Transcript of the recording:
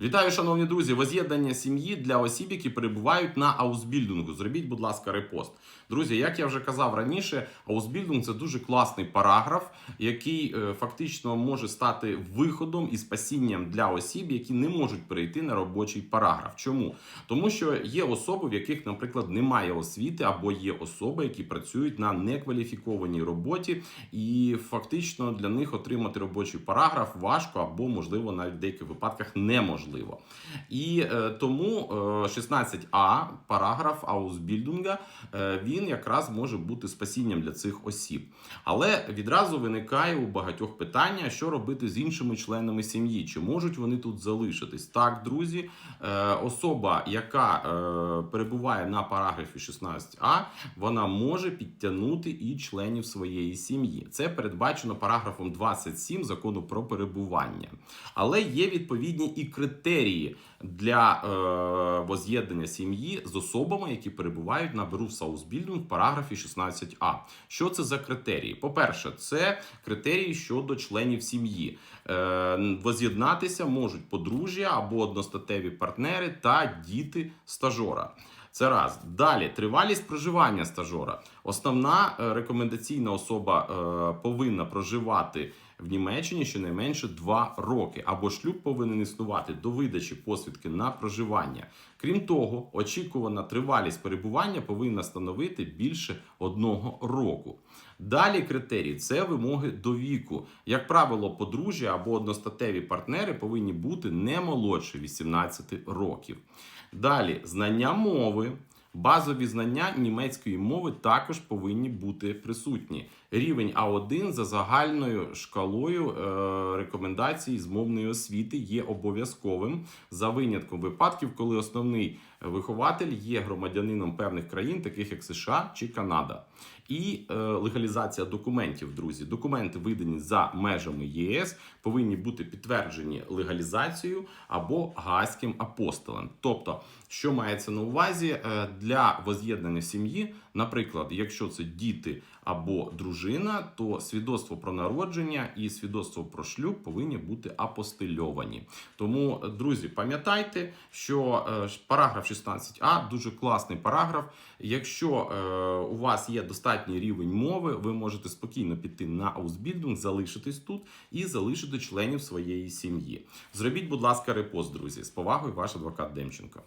Вітаю, шановні друзі! Воз'єднання сім'ї для осіб, які перебувають на аусбільдингу. Зробіть, будь ласка, репост. Друзі, як я вже казав раніше, аусбільдинг це дуже класний параграф, який е, фактично може стати виходом і спасінням для осіб, які не можуть перейти на робочий параграф. Чому? Тому що є особи, в яких, наприклад, немає освіти, або є особи, які працюють на некваліфікованій роботі, і фактично для них отримати робочий параграф важко або, можливо, навіть в деяких випадках неможливо. І е, тому е, 16а, параграф Аусбільдунга, е, він якраз може бути спасінням для цих осіб. Але відразу виникає у багатьох питання, що робити з іншими членами сім'ї, чи можуть вони тут залишитись. Так, друзі, е, особа, яка е, перебуває на параграфі 16а, вона може підтягнути і членів своєї сім'ї. Це передбачено параграфом 27 закону про перебування. Але є відповідні і критерії для е, воз'єднання сім'ї з особами, які перебувають на беру Саусбільдинг в параграфі 16а. Що це за критерії? По-перше, це критерії щодо членів сім'ї. Е, воз'єднатися можуть подружжя або одностатеві партнери та діти стажора. Це раз. Далі тривалість проживання стажора. Основна е, рекомендаційна особа е, повинна проживати в Німеччині щонайменше 2 роки, або шлюб повинен існувати до видачі посвідки на проживання. Крім того, очікувана тривалість перебування повинна становити більше одного року. Далі критерії це вимоги до віку. Як правило, подружжя або одностатеві партнери повинні бути не молодше 18 років. Далі знання мови. Базові знання німецької мови також повинні бути присутні. Рівень А1 за загальною шкалою е, рекомендацій з мовної освіти є обов'язковим за винятком випадків, коли основний вихователь є громадянином певних країн, таких як США чи Канада. І е, легалізація документів, друзі. Документи, видані за межами ЄС, повинні бути підтверджені легалізацією або гаазьким апостолем. Тобто, що мається на увазі е, для воз'єднання сім'ї, наприклад, якщо це діти або дружина, то свідоцтво про народження і свідоцтво про шлюб повинні бути апостильовані. Тому, друзі, пам'ятайте, що е, параграф 16а дуже класний параграф. Якщо е, у вас є достатній рівень мови, ви можете спокійно піти на Ausbildung, залишитись тут і залишити членів своєї сім'ї. Зробіть, будь ласка, репост, друзі. З повагою, ваш адвокат Демченко.